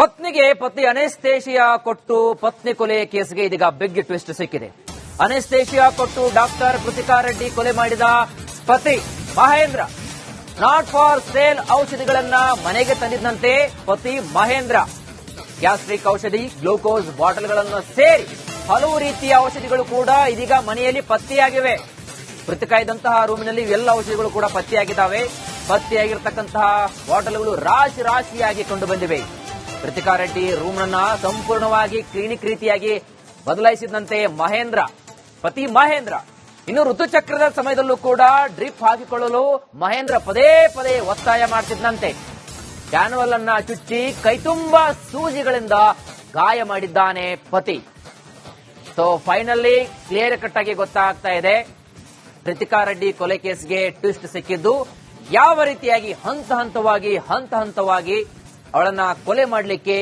ಪತ್ನಿಗೆ ಪತಿ ಅನೆಸ್ತೇಷಿಯಾ ಕೊಟ್ಟು ಪತ್ನಿ ಕೊಲೆ ಕೇಸ್ಗೆ ಇದೀಗ ಬಿಗ್ ಟ್ವಿಸ್ಟ್ ಸಿಕ್ಕಿದೆ. ಅನೆಸ್ತೇಷಿಯಾ ಕೊಟ್ಟು ಡಾಕ್ಟರ್ ಕೃತಿಕಾ ರೆಡ್ಡಿ ಕೊಲೆ ಮಾಡಿದ ಪತಿ ಮಹೇಂದ್ರ. ನಾಟ್ ಫಾರ್ ಸೇಲ್ ಔಷಧಿಗಳನ್ನ ಮನೆಗೆ ತಂದಿದ್ದಂತೆ ಪತಿ ಮಹೇಂದ್ರ. ಗ್ಯಾಸ್ಟ್ರಿಕ್ ಔಷಧಿ, ಗ್ಲೂಕೋಸ್ ಬಾಟಲ್ಗಳನ್ನು ಸೇರಿ ಹಲವು ರೀತಿಯ ಔಷಧಿಗಳು ಕೂಡ ಇದೀಗ ಮನೆಯಲ್ಲಿ ಪತ್ತೆಯಾಗಿವೆ ಕೃತಿಕಾ ರೂಮಿನಲ್ಲಿ ಎಲ್ಲ ಔಷಧಿಗಳು ಕೂಡ ಪತ್ತೆಯಾಗಿದ್ದಾವೆ ಪತ್ತೆಯಾಗಿರ್ತಕ್ಕಂತಹ ಬಾಟಲ್ಗಳು ರಾಶಿ ರಾಶಿಯಾಗಿ ಕಂಡು ಬಂದಿವೆ. ಕೃತಿಕಾ ರೆಡ್ಡಿ ರೂಮ್ನನ್ನ ಸಂಪೂರ್ಣವಾಗಿ ಕ್ಲಿನಿಕ್ ರೀತಿಯಾಗಿ ಬದಲಾಯಿಸಿದಂತೆ ಮಹೇಂದ್ರ, ಪತಿ ಮಹೇಂದ್ರ. ಇನ್ನು ಋತುಚಕ್ರದ ಸಮಯದಲ್ಲೂ ಕೂಡ ಡ್ರಿಪ್ ಹಾಕಿಕೊಳ್ಳಲು ಮಹೇಂದ್ರ ಪದೇ ಪದೇ ಒತ್ತಾಯ ಮಾಡ್ತಿದ್ದಂತೆ. ಕ್ಯಾನ್ವಲ್ ಅನ್ನ ಚುಚ್ಚಿ ಕೈತುಂಬಾ ಸೂಜಿಗಳಿಂದ ಗಾಯ ಮಾಡಿದ್ದಾನೆ ಪತಿ. ಸೊ ಫೈನಲಿ ಕ್ಲಿಯರ್ ಕಟ್ ಆಗಿ ಗೊತ್ತಾಗ್ತಾ ಇದೆ. ಕೃತಿಕಾ ರೆಡ್ಡಿ ಕೊಲೆ ಕೇಸ್ಗೆ ಟ್ವಿಸ್ಟ್ ಸಿಕ್ಕಿದ್ದು. ಯಾವ ರೀತಿಯಾಗಿ ಹಂತ ಹಂತವಾಗಿ ಹಂತ ಹಂತವಾಗಿ ಅವಳನ್ನ ಕೊಲೆ ಮಾಡಲಿಕ್ಕೆ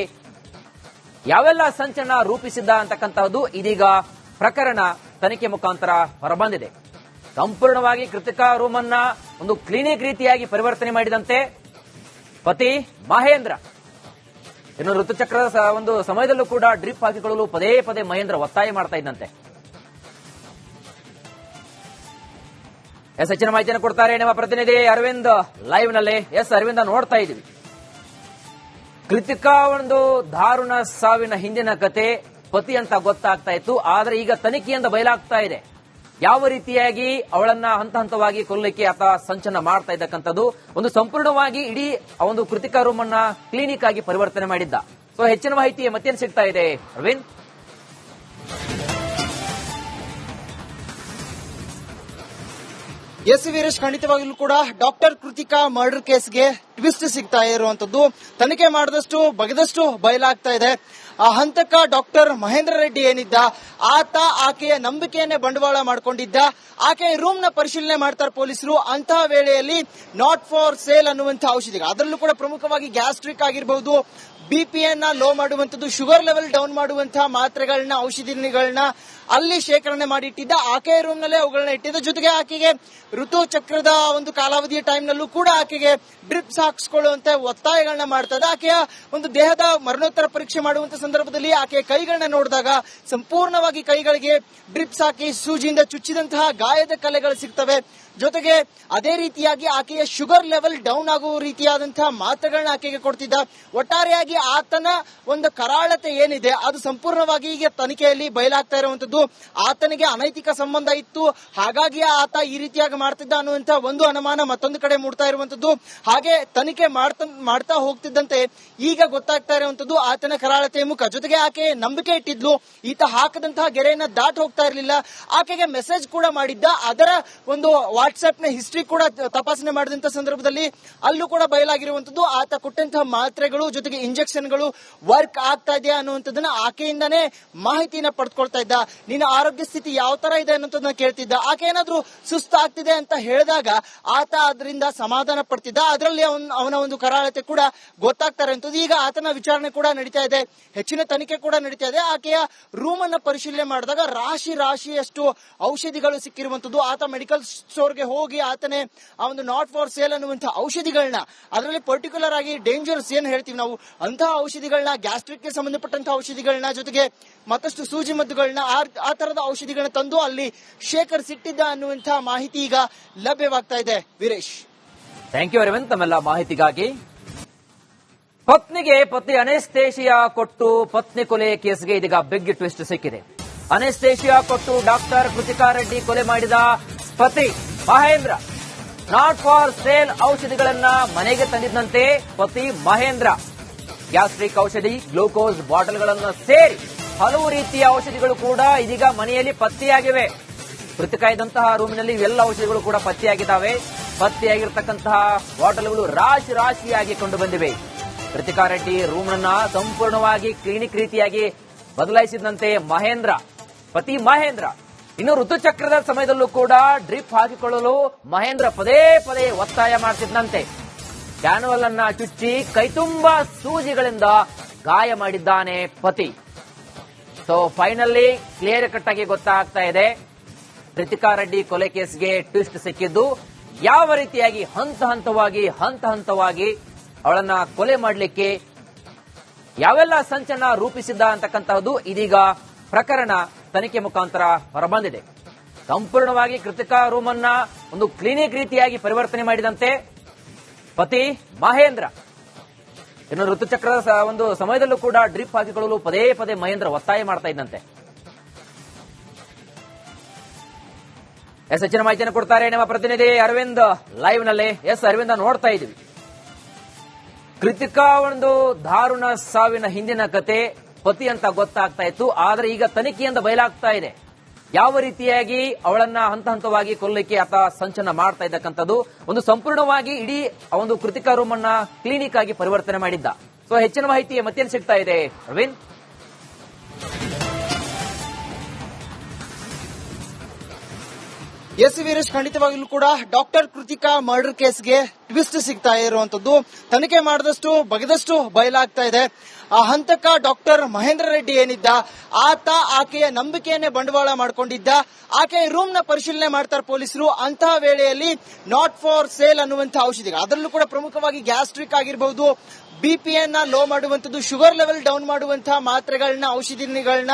ಯಾವೆಲ್ಲ ಸಂಚಲನ ರೂಪಿಸಿದ್ದ ಅಂತಕ್ಕಂತಹದ್ದು ಇದೀಗ ಪ್ರಕರಣ ತನಿಖೆ ಮುಖಾಂತರ ಹೊರಬಂದಿದೆ. ಸಂಪೂರ್ಣವಾಗಿ ಕೃತಿಕಾ ರೂಮ್ ಅನ್ನ ಒಂದು ಕ್ಲಿನಿಕ್ ರೀತಿಯಾಗಿ ಪರಿವರ್ತನೆ ಮಾಡಿದಂತೆ ಪತಿ ಮಹೇಂದ್ರ. ಇನ್ನು ಋತುಚಕ್ರದ ಒಂದು ಸಮಯದಲ್ಲೂ ಕೂಡ ಡ್ರಿಪ್ ಹಾಕಿಕೊಳ್ಳಲು ಪದೇ ಪದೇ ಮಹೇಂದ್ರ ಒತ್ತಾಯ ಮಾಡ್ತಾ ಇದ್ದಂತೆ. ಎಸ್, ಹೆಚ್ಚಿನ ಮಾಹಿತಿಯನ್ನು ಕೊಡ್ತಾರೆ ನಮ್ಮ ಪ್ರತಿನಿಧಿ ಅರವಿಂದ್. ಲೈವ್ನಲ್ಲಿ ಎಸ್, ಅರವಿಂದ ನೋಡ್ತಾ ಇದೀವಿ ಕೃತಿಕಾ ಒಂದು ದಾರುಣ ಸಾವಿನ ಹಿಂದಿನ ಕತೆ, ಪತಿ ಅಂತ ಗೊತ್ತಾಗ್ತಾ ಇತ್ತು, ಆದ್ರೆ ಈಗ ತನಿಖೆಯಿಂದ ಬಯಲಾಗ್ತಾ ಇದೆ. ಯಾವ ರೀತಿಯಾಗಿ ಅವಳನ್ನ ಹಂತ ಹಂತವಾಗಿ ಕೊಲ್ಲಕ್ಕೆ ಆತ ಸಂಚನ ಮಾಡ್ತಾ ಇದ್ದಕ್ಕಂಥದ್ದು, ಒಂದು ಸಂಪೂರ್ಣವಾಗಿ ಇಡೀ ಒಂದು ಕೃತಿಕಾ ರೂಮ್ ಅನ್ನ ಕ್ಲಿನಿಕ್ ಆಗಿ ಪರಿವರ್ತನೆ ಮಾಡಿದ್ದ. ಸೊ ಹೆಚ್ಚಿನ ಮಾಹಿತಿ ಮತ್ತೇನು ಸಿಗ್ತಾ ಇದೆ? ಅರವಿಂದ್? ಎಸ್ ವೀರೇಶ್ ಖಂಡಿತವಾಗಿಲ್ಲೂ ಕೂಡ ಡಾಕ್ಟರ್ ಕೃತಿಕಾ ಮರ್ಡರ್ ಕೇಸ್ಗೆ ಟ್ವಿಸ್ಟ್ ಸಿಗ್ತಾ ಇರುವಂತದ್ದು. ತನಿಖೆ ಮಾಡಿದಷ್ಟು ಬಗೆದಷ್ಟು ಬಯಲಾಗ್ತಾ ಇದೆ. ಆ ಹಂತಕ ಡಾಕ್ಟರ್ ಮಹೇಂದ್ರ ರೆಡ್ಡಿ ಏನಿದ್ದ, ಆತ ಆಕೆಯ ನಂಬಿಕೆಯನ್ನೇ ಬಂಡವಾಳ ಮಾಡಿಕೊಂಡಿದ್ದ, ಆಕೆಯ ರೂಮ್ನ ಪರಿಶೀಲನೆ ಮಾಡ್ತಾರೆ ಪೊಲೀಸರು. ಅಂತಹ ವೇಳೆಯಲ್ಲಿ ನಾಟ್ ಫಾರ್ ಸೇಲ್ ಅನ್ನುವಂತಹ ಔಷಧಿ ಅದರಲ್ಲೂ ಕೂಡ ಪ್ರಮುಖವಾಗಿ ಗ್ಯಾಸ್ಟ್ರಿಕ್ ಆಗಿರಬಹುದು ಬಿಪಿಯನ್ನ ಲೋ ಮಾಡುವಂತದ್ದು ಶುಗರ್ ಲೆವೆಲ್ ಡೌನ್ ಮಾಡುವಂತಹ ಮಾತ್ರೆಗಳನ್ನ ಔಷಧಿಗಳನ್ನ ಅಲ್ಲಿ ಶೇಖರಣೆ ಮಾಡಿಟ್ಟಿದ್ದ ಆಕೆಯ ರೂಮ್ ನಲ್ಲೇ ಅವುಗಳನ್ನ ಇಟ್ಟಿದ್ದ. ಜೊತೆಗೆ ಆಕೆಗೆ ಋತು ಚಕ್ರದ ಒಂದು ಕಾಲಾವಧಿಯ ಟೈಮ್ ನಲ್ಲೂ ಕೂಡ ಆಕೆಗೆ ಡ್ರಿಪ್ಸ್ ಹಾಕಿಸ್ಕೊಳ್ಳುವಂತ ಒತ್ತಾಯಗಳನ್ನ ಮಾಡ್ತದೆ ಆಕೆಯ ಒಂದು ದೇಹದ ಮರಣೋತ್ತರ ಪರೀಕ್ಷೆ ಮಾಡುವಂತ ಸಂದರ್ಭದಲ್ಲಿ ಆಕೆಯ ಕೈಗಳನ್ನ ನೋಡಿದಾಗ ಸಂಪೂರ್ಣವಾಗಿ ಕೈಗಳಿಗೆ ಡ್ರಿಪ್ಸ್ ಹಾಕಿ ಸೂಜಿಯಿಂದ ಚುಚ್ಚಿದಂತಹ ಗಾಯದ ಕಲೆಗಳು ಸಿಗ್ತವೆ. ಜೊತೆಗೆ ಅದೇ ರೀತಿಯಾಗಿ ಆಕೆಯ ಶುಗರ್ ಲೆವೆಲ್ ಡೌನ್ ಆಗುವ ರೀತಿಯಾದಂತಹ ಮಾತ್ರೆಗಳನ್ನ ಆಕೆಗೆ ಕೊಡ್ತಿದ್ದ. ಒಟ್ಟಾರೆಯಾಗಿ ಆತನ ಒಂದು ಕರಾಳತೆ ಏನಿದೆ, ಅದು ಸಂಪೂರ್ಣವಾಗಿ ಈಗ ತನಿಖೆಯಲ್ಲಿ ಬಯಲಾಗ್ತಾ ಇರುವಂತದ್ದು. ಆತನಿಗೆ ಅನೈತಿಕ ಸಂಬಂಧ ಇತ್ತು. ಹಾಗಾಗಿ ಆತ ಈ ರೀತಿಯಾಗಿ ಮಾಡ್ತಿದ್ದ ಅನ್ನುವಂತಹ ಒಂದು ಅನುಮಾನ ಮತ್ತೊಂದು ಕಡೆ ಮೂಡ್ತಾ ಇರುವಂತದ್ದು. ಹಾಗೆ ತನಿಖೆ ಮಾಡ್ತಾ ಹೋಗ್ತಿದ್ದಂತೆ ಈಗ ಗೊತ್ತಾಗ್ತಾ ಇರುವಂತದ್ದು ಆತನ ಕರಾಳತೆಯ ಮುಖ. ಜೊತೆಗೆ ಆಕೆ ನಂಬಿಕೆ ಇಟ್ಟಿದ್ಲು. ಈತ ಹಾಕದಂತಹ ಗೆರೆಯನ್ನ ದಾಟ್ ಹೋಗ್ತಾ ಇರಲಿಲ್ಲ. ಆಕೆಗೆ ಮೆಸೇಜ್ ಕೂಡ ಮಾಡಿದ್ದ. ಅದರ ಒಂದು ವಾಟ್ಸ್ಆಪ್ನ ಹಿಸ್ಟ್ರಿ ಕೂಡ ತಪಾಸಣೆ ಮಾಡಿದಂತ ಸಂದರ್ಭದಲ್ಲಿ ಅಲ್ಲೂ ಕೂಡ ಬಯಲಾಗಿರುವಂತದ್ದು ಆತ ಕೊಟ್ಟಂತಹ ಮಾತ್ರೆಗಳು ಜೊತೆಗೆ ಇಂಜೆಕ್ಷನ್ಗಳು ವರ್ಕ್ ಆಗ್ತಾ ಇದೆಯಾ ಅನ್ನುವಂಥದ್ದನ್ನ ಆಕೆಯಿಂದಾನೇ ಮಾಹಿತಿನ ಪಡ್ಕೊಳ್ತಾ ಇದ್ದ. ನಿನ್ನ ಆರೋಗ್ಯ ಸ್ಥಿತಿ ಯಾವ ತರ ಇದೆ ಅನ್ನೋದನ್ನ ಕೇಳ್ತಿದ್ದ. ಆಕೆ ಏನಾದ್ರೂ ಸುಸ್ತಾಗ್ತಿದೆ ಅಂತ ಹೇಳಿದಾಗ ಆತ ಅದರಿಂದ ಸಮಾಧಾನ ಪಡ್ತಿದ್ದ. ಅದರಲ್ಲಿ ಅವನ್- ಒಂದು ಕರಾಳತೆ ಕೂಡ ಗೊತ್ತಾಗ್ತಾರೆ ಅಂತದ್ದು. ಈಗ ಆತನ ವಿಚಾರಣೆ ಕೂಡ ನಡೀತಾ ಇದೆ. ಹೆಚ್ಚಿನ ತನಿಖೆ ಕೂಡ ನಡೀತಾ ಇದೆ. ಆಕೆಯ ರೂಮ್ ಅನ್ನ ಪರಿಶೀಲನೆ ಮಾಡಿದಾಗ ರಾಶಿ ರಾಶಿಯಷ್ಟು ಔಷಧಿಗಳು ಸಿಕ್ಕಿರುವಂತದ್ದು. ಆತ ಮೆಡಿಕಲ್ ಸ್ಟೋರ್ಗೆ ಹೋಗಿ ಆತನೇ ಆ ಒಂದು ನಾಟ್ ಫಾರ್ ಸೇಲ್ ಅನ್ನುವಂತಹ ಔಷಧಿಗಳನ್ನ, ಅದರಲ್ಲಿ ಪರ್ಟಿಕ್ಯುಲರ್ ಆಗಿ ಡೇಂಜರ್ಸ್ ಏನ್ ಹೇಳ್ತೀವಿ ನಾವು, ಅಂತಹ ಔಷಧಿಗಳನ್ನ ಗ್ಯಾಸ್ಟ್ರಿಕ್ಗೆ ಸಂಬಂಧಪಟ್ಟಂತಹ ಔಷಧಿಗಳನ್ನ ಜೊತೆಗೆ ಮತ್ತಷ್ಟು ಸೂಜಿ ಮದ್ದುಗಳನ್ನ, ಆ- ತರದ ಔಷಧಿಗಳನ್ನ ತಂದು ಅಲ್ಲಿ ಶೇಖರಿಸಿಟ್ಟಿದ್ದ ಅನ್ನುವಂತಹ ಮಾಹಿತಿ ಈಗ ಲಭ್ಯವಾಗ್ತಾ ಇದೆ. ವೀರೇಶ್. ಥ್ಯಾಂಕ್ ಯು ಅರವಿಂದ್ ತಮ್ಮೆಲ್ಲ ಮಾಹಿತಿಗಾಗಿ. ಪತ್ನಿಗೆ ಪತಿ ಅನೆಸ್ತೇಷಿಯಾ ಕೊಟ್ಟು ಪತ್ನಿ ಕೊಲೆ ಕೇಸ್ಗೆ ಇದೀಗ ಬಿಗ್ ಟ್ವಿಸ್ಟ್ ಸಿಕ್ಕಿದೆ. ಅನೆಸ್ತೇಷಿಯಾ ಕೊಟ್ಟು ಡಾಕ್ಟರ್ ಕೃತಿಕಾ ರೆಡ್ಡಿ ಕೊಲೆ ಮಾಡಿದ ಪತಿ. ಮಹೇಂದ್ರ. ನಾಟ್ ಫಾರ್ ಸೇಲ್ ಔಷಧಿಗಳನ್ನ ಮನೆಗೆ ತಂದಿದ್ದಂತೆ ಪತಿ ಮಹೇಂದ್ರ. ಗ್ಯಾಸ್ಟ್ರಿಕ್ ಔಷಧಿ, ಗ್ಲೂಕೋಸ್ ಬಾಟಲ್ಗಳನ್ನು ಸೇರಿ ಹಲವು ರೀತಿಯ ಔಷಧಿಗಳು ಕೂಡ ಇದೀಗ ಮನೆಯಲ್ಲಿ ಪತ್ತೆಯಾಗಿವೆ. ಕೃತಕ ಇದ್ದಂತಹ ರೂಮಿನಲ್ಲಿ ಎಲ್ಲ ಔಷಧಿಗಳು ಕೂಡ ಪತ್ತೆಯಾಗಿದ್ದಾವೆ. ಪತ್ತೆಯಾಗಿರ್ತಕ್ಕಂತಹ ಬಾಟಲ್ಗಳು ರಾಶಿ ರಾಶಿಯಾಗಿ ಕಂಡು ಬಂದಿವೆ. ಕೃತಿಕಾ ರೆಡ್ಡಿ ರೂಮ್ನನ್ನ ಸಂಪೂರ್ಣವಾಗಿ ಕ್ಲಿನಿಕ್ ರೀತಿಯಾಗಿ ಬದಲಾಯಿಸಿದಂತೆ ಮಹೇಂದ್ರ. ಪತಿ ಮಹೇಂದ್ರ. ಇನ್ನು ಋತುಚಕ್ರದ ಸಮಯದಲ್ಲೂ ಕೂಡ ಡ್ರಿಪ್ ಹಾಕಿಕೊಳ್ಳಲು ಮಹೇಂದ್ರ ಪದೇ ಪದೇ ಒತ್ತಾಯ ಮಾಡ್ತಿದ್ದಂತೆ ಕ್ಯಾನ್ವಲ್ ಅನ್ನ ಚುಚ್ಚಿ ಕೈತುಂಬಾ ಸೂಜಿಗಳಿಂದ ಗಾಯ ಮಾಡಿದ್ದಾನೆ ಪತಿ. ಸೊ ಫೈನಲಿ ಕ್ಲಿಯರ್ ಕಟ್ ಆಗಿ ಗೊತ್ತಾಗ್ತಾ ಇದೆ. ಕೃತಿಕಾ ರೆಡ್ಡಿ ಕೊಲೆ ಕೇಸ್ಗೆ ಟ್ವಿಸ್ಟ್ ಸಿಕ್ಕಿದ್ದು. ಯಾವ ರೀತಿಯಾಗಿ ಹಂತ ಹಂತವಾಗಿ ಹಂತ ಹಂತವಾಗಿ ಅವಳನ್ನ ಕೊಲೆ ಮಾಡಲಿಕ್ಕೆ ಯಾವೆಲ್ಲ ಸಂಚನ ರೂಪಿಸಿದ್ದ ಅಂತಕ್ಕಂತಹದ್ದು ಇದೀಗ ಪ್ರಕರಣ ತನಿಖೆ ಮುಖಾಂತರ ಹೊರಬಂದಿದೆ. ಸಂಪೂರ್ಣವಾಗಿ ಕೃತಿಕಾ ರೂಮ್ ಅನ್ನ ಒಂದು ಕ್ಲಿನಿಕ್ ರೀತಿಯಾಗಿ ಪರಿವರ್ತನೆ ಮಾಡಿದಂತೆ ಪತಿ ಮಹೇಂದ್ರ. ಇನ್ನು ಋತುಚಕ್ರದ ಒಂದು ಸಮಯದಲ್ಲೂ ಕೂಡ ಡ್ರಿಪ್ ಹಾಕಿಕೊಳ್ಳಲು ಪದೇ ಪದೇ ಮಹೇಂದ್ರ ಒತ್ತಾಯ ಮಾಡ್ತಾ ಇದ್ದಂತೆ. ಎಸ್ ಹೆಚ್ಚಿನ ಮಾಹಿತಿಯನ್ನು ಕೊಡ್ತಾರೆ ನಮ್ಮ ಪ್ರತಿನಿಧಿ ಅರವಿಂದ್ ಲೈವ್ನಲ್ಲಿ ಎಸ್, ಅರವಿಂದ ನೋಡ್ತಾ ಇದೀವಿ ಕೃತಿಕಾ ಒಂದು ದಾರುಣ ಸಾವಿನ ಹಿಂದಿನ ಕತೆ ಪತಿ ಅಂತ ಗೊತ್ತಾಗ್ತಾ ಇತ್ತು, ಆದ್ರೆ ಈಗ ತನಿಖೆಯಿಂದ ಬಯಲಾಗ್ತಾ ಇದೆ. ಯಾವ ರೀತಿಯಾಗಿ ಅವಳನ್ನ ಹಂತ ಹಂತವಾಗಿ ಕೊಲ್ಲಕ್ಕೆ ಆತ ಸಂಚನ ಮಾಡ್ತಾ ಇದ್ದಕ್ಕಂಥದ್ದು ಒಂದು ಸಂಪೂರ್ಣವಾಗಿ ಇಡೀ ಒಂದು ಕೃತಿಕ ರೂಮ್ ಅನ್ನ ಕ್ಲಿನಿಕ್ ಆಗಿ ಪರಿವರ್ತನೆ ಮಾಡಿದ್ದ. ಸೊ ಹೆಚ್ಚಿನ ಮಾಹಿತಿ ಮತ್ತೇನು ಸಿಗ್ತಾ ಇದೆ? ಅರವಿಂದ್? ಎಸ್ ವೀರೇಶ್ ಖಂಡಿತವಾಗ್ಲೂ ಕೂಡ ಡಾಕ್ಟರ್ ಕೃತಿಕಾ ಮರ್ಡರ್ ಕೇಸ್ಗೆ ಟ್ವಿಸ್ಟ್ ಸಿಗ್ತಾ ಇರುವಂತದ್ದು. ತನಿಖೆ ಮಾಡಿದಷ್ಟು ಬಗೆದಷ್ಟು ಬಯಲಾಗ್ತಾ ಇದೆ. ಆ ಹಂತಕ ಡಾಕ್ಟರ್ ಮಹೇಂದ್ರ ರೆಡ್ಡಿ ಏನಿದ್ದ, ಆತ ಆಕೆಯ ನಂಬಿಕೆಯನ್ನೇ ಬಂಡವಾಳ ಮಾಡಿಕೊಂಡಿದ್ದ, ಆಕೆಯ ರೂಮ್ನ ಪರಿಶೀಲನೆ ಮಾಡ್ತಾರೆ ಪೊಲೀಸರು. ಅಂತಹ ವೇಳೆಯಲ್ಲಿ ನಾಟ್ ಫಾರ್ ಸೇಲ್ ಅನ್ನುವಂತಹ ಔಷಧಿ ಅದರಲ್ಲೂ ಕೂಡ ಪ್ರಮುಖವಾಗಿ ಗ್ಯಾಸ್ಟ್ರಿಕ್ ಆಗಿರಬಹುದು ಬಿಪಿಯನ್ನ ಲೋ ಮಾಡುವಂತದ್ದು ಶುಗರ್ ಲೆವೆಲ್ ಡೌನ್ ಮಾಡುವಂತಹ ಮಾತ್ರೆಗಳನ್ನ ಔಷಧಿಗಳನ್ನ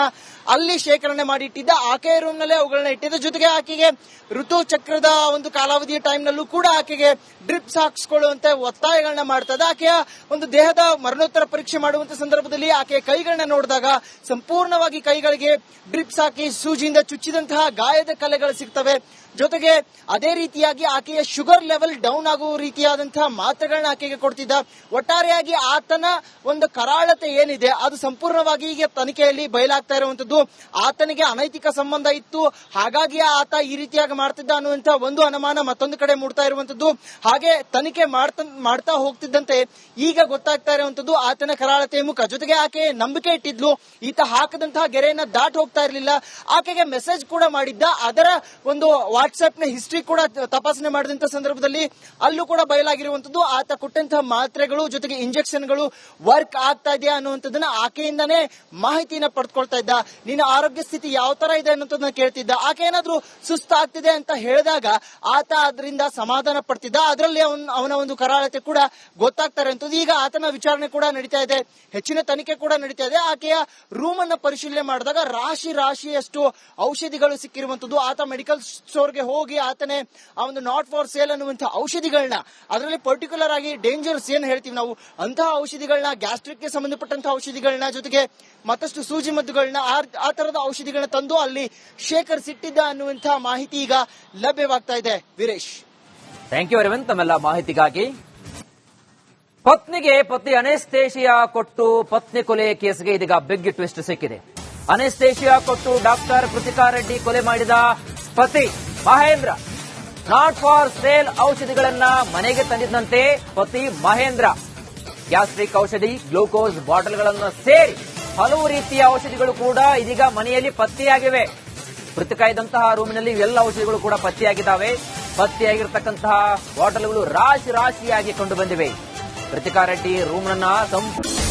ಅಲ್ಲಿ ಶೇಖರಣೆ ಮಾಡಿ ಇಟ್ಟಿದ್ದ ಆಕೆಯ ರೂಮ್ ನಲ್ಲೇ ಅವುಗಳನ್ನ ಇಟ್ಟಿದ್ದ. ಜೊತೆಗೆ ಆಕೆಗೆ ಋತು ಚಕ್ರದ ಒಂದು ಕಾಲಾವಧಿಯ ಟೈಮ್ ನಲ್ಲೂ ಕೂಡ ಆಕೆಗೆ ಡ್ರಿಪ್ಸ್ ಹಾಕಿಸ್ಕೊಳ್ಳುವಂತ ಒತ್ತಾಯಗಳನ್ನ ಮಾಡ್ತದ. ಆಕೆಯ ಒಂದು ದೇಹದ ಮರಣೋತ್ತರ ಪರೀಕ್ಷೆ ಮಾಡುವಂತ ಸಂದರ್ಭದಲ್ಲಿ ಆಕೆಯ ಕೈಗಳನ್ನ ನೋಡಿದಾಗ ಸಂಪೂರ್ಣವಾಗಿ ಕೈಗಳಿಗೆ ಡ್ರಿಪ್ಸ್ ಹಾಕಿ ಸೂಜಿಯಿಂದ ಚುಚ್ಚಿದಂತಹ ಗಾಯದ ಕಲೆಗಳು ಸಿಗ್ತವೆ. ಜೊತೆಗೆ ಅದೇ ರೀತಿಯಾಗಿ ಆಕೆಯ ಶುಗರ್ ಲೆವೆಲ್ ಡೌನ್ ಆಗುವ ರೀತಿಯಾದಂತಹ ಮಾತ್ರೆಗಳನ್ನ ಆಕೆಗೆ ಕೊಡ್ತಿದ್ದ. ಒಟ್ಟಾರೆಯಾಗಿ ಆತನ ಒಂದು ಕರಾಳತೆ ಏನಿದೆ, ಅದು ಸಂಪೂರ್ಣವಾಗಿ ಈಗ ತನಿಖೆಯಲ್ಲಿ ಬಯಲಾಗ್ತಾ ಇರುವಂತದ್ದು. ಆತನಿಗೆ ಅನೈತಿಕ ಸಂಬಂಧ ಇತ್ತು. ಹಾಗಾಗಿ ಆತ ಈ ರೀತಿಯಾಗಿ ಮಾಡ್ತಿದ್ದ ಅನ್ನುವಂತಹ ಒಂದು ಅನುಮಾನ ಮತ್ತೊಂದು ಕಡೆ ಮೂಡ್ತಾ ಇರುವಂತದ್ದು. ಹಾಗೆ ತನಿಖೆ ಮಾಡ್ತಾ ಹೋಗ್ತಿದ್ದಂತೆ ಈಗ ಗೊತ್ತಾಗ್ತಾ ಇರುವಂತದ್ದು ಆತನ ಕರಾಳತೆಯ ಮುಖ. ಜೊತೆಗೆ ಆಕೆ ನಂಬಿಕೆ ಇಟ್ಟಿದ್ಲು. ಈತ ಹಾಕದಂತಹ ಗೆರೆಯನ್ನ ದಾಟ್ ಹೋಗ್ತಾ ಇರಲಿಲ್ಲ. ಆಕೆಗೆ ಮೆಸೇಜ್ ಕೂಡ ಮಾಡಿದ್ದ. ಅದರ ಒಂದು ವಾಟ್ಸ್ಆಪ್ನ ಹಿಸ್ಟ್ರಿ ಕೂಡ ತಪಾಸಣೆ ಮಾಡಿದಂತ ಸಂದರ್ಭದಲ್ಲಿ ಅಲ್ಲೂ ಕೂಡ ಬಯಲಾಗಿರುವಂತದ್ದು ಆತ ಕೊಟ್ಟಂತಹ ಮಾತ್ರೆಗಳು ಜೊತೆಗೆ ಇಂಜೆಕ್ಷನ್ಗಳು ವರ್ಕ್ ಆಗ್ತಾ ಇದೆಯಾ ಅನ್ನುವಂಥದ್ದನ್ನ ಆಕೆಯಿಂದಾನೇ ಮಾಹಿತಿನ ಪಡ್ಕೊಳ್ತಾ ಇದ್ದ. ನಿನ್ನ ಆರೋಗ್ಯ ಸ್ಥಿತಿ ಯಾವ ತರ ಇದೆ ಅನ್ನೋದನ್ನ ಕೇಳ್ತಿದ್ದ. ಆಕೆ ಏನಾದ್ರೂ ಸುಸ್ತಾಗ್ತಿದೆ ಅಂತ ಹೇಳಿದಾಗ ಆತ ಅದರಿಂದ ಸಮಾಧಾನ ಪಡ್ತಿದ್ದ. ಅದರಲ್ಲಿ ಅವನ್ ಒಂದು ಕರಾಳತೆ ಕೂಡ ಗೊತ್ತಾಗ್ತಾರೆ ಇರುವಂತದ್ದು ಈಗ ಆತನ ವಿಚಾರಣೆ ಕೂಡ ನಡೀತಾ ಇದೆ. ಹೆಚ್ಚಿನ ತನಿಖೆ ಕೂಡ ನಡೀತಾ ಇದೆ. ಆಕೆಯ ರೂಮ್ ಅನ್ನ ಪರಿಶೀಲನೆ ಮಾಡಿದಾಗ ರಾಶಿ ರಾಶಿಯಷ್ಟು ಔಷಧಿಗಳು ಸಿಕ್ಕಿರುವಂತದ್ದು ಆತ ಮೆಡಿಕಲ್ ಸ್ಟೋರ್ಗೆ ಹೋಗಿ ಆತನೇ ಆ ಒಂದು ನಾಟ್ ಫಾರ್ ಸೇಲ್ ಅನ್ನುವಂತಹ ಔಷಧಿಗಳನ್ನ ಅದರಲ್ಲಿ ಪರ್ಟಿಕ್ಯುಲರ್ ಆಗಿ ಡೇಂಜರ್ಸ್ ಏನ್ ಹೇಳ್ತೀವಿ ನಾವು, ಅಂತಹ ಔಷಧಿಗಳನ್ನ ಗ್ಯಾಸ್ಟ್ರಿಕ್ಗೆ ಸಂಬಂಧಪಟ್ಟಂತಹ ಔಷಧಿಗಳನ್ನ ಜೊತೆಗೆ ಮತ್ತಷ್ಟು ಸೂಜಿ ಮದ್ದುಗಳನ್ನ ಆ- ತರದ ಔಷಧಿಗಳನ್ನ ತಂದು ಅಲ್ಲಿ ಶೇಖರಿಸಿಟ್ಟಿದ್ದ ಅನ್ನುವಂತಹ ಮಾಹಿತಿ ಈಗ ಲಭ್ಯವಾಗ್ತಾ ಇದೆ. ವೀರೇಶ್. ಥ್ಯಾಂಕ್ ಯು ಅರವಿಂದ್ ತಮ್ಮೆಲ್ಲ ಮಾಹಿತಿಗಾಗಿ. ಪತ್ನಿಗೆ ಪತಿ ಅನೇಸ್ತೇಶಿಯಾ ಕೊಟ್ಟು ಪತ್ನಿ ಕೊಲೆ ಕೇಸ್ಗೆ ಇದೀಗ ಬಿಗ್ ಟ್ವಿಸ್ಟ್ ಸಿಕ್ಕಿದೆ. ಅನೇಸ್ತೇಶಿಯಾ ಕೊಟ್ಟು ಡಾಕ್ಟರ್ ಕೃತಿಕಾ ರೆಡ್ಡಿ ಕೊಲೆ ಮಾಡಿದ ಪತಿ. ಮಹೇಂದ್ರ. ನಾಟ್ ಫಾರ್ ಸೇಲ್ ಔಷಧಿಗಳನ್ನ ಮನೆಗೆ ತಂದಿದ್ದಂತೆ ಪತಿ ಮಹೇಂದ್ರ. ಗ್ಯಾಸ್ಟ್ರಿಕ್ ಔಷಧಿ, ಗ್ಲೂಕೋಸ್ ಬಾಟಲ್ಗಳನ್ನು ಸೇರಿ ಹಲವು ರೀತಿಯ ಔಷಧಿಗಳು ಕೂಡ ಇದೀಗ ಮನೆಯಲ್ಲಿ ಪತ್ತೆಯಾಗಿವೆ. ಮೃತಕ ಇದ್ದಂತಹ ರೂಮಿನಲ್ಲಿ ಎಲ್ಲ ಔಷಧಿಗಳು ಕೂಡ ಪತ್ತೆಯಾಗಿದ್ದಾವೆ. ಪತ್ತೆಯಾಗಿರ್ತಕ್ಕಂತಹ ಬಾಟಲ್ಗಳು ರಾಶಿ ರಾಶಿಯಾಗಿ ಕಂಡು ಬಂದಿವೆ. ಕೃತಿಕಾ ರೆಡ್ಡಿ, ರೂಮ್ನನ್ನ ಸಂಪೂರ್ಣ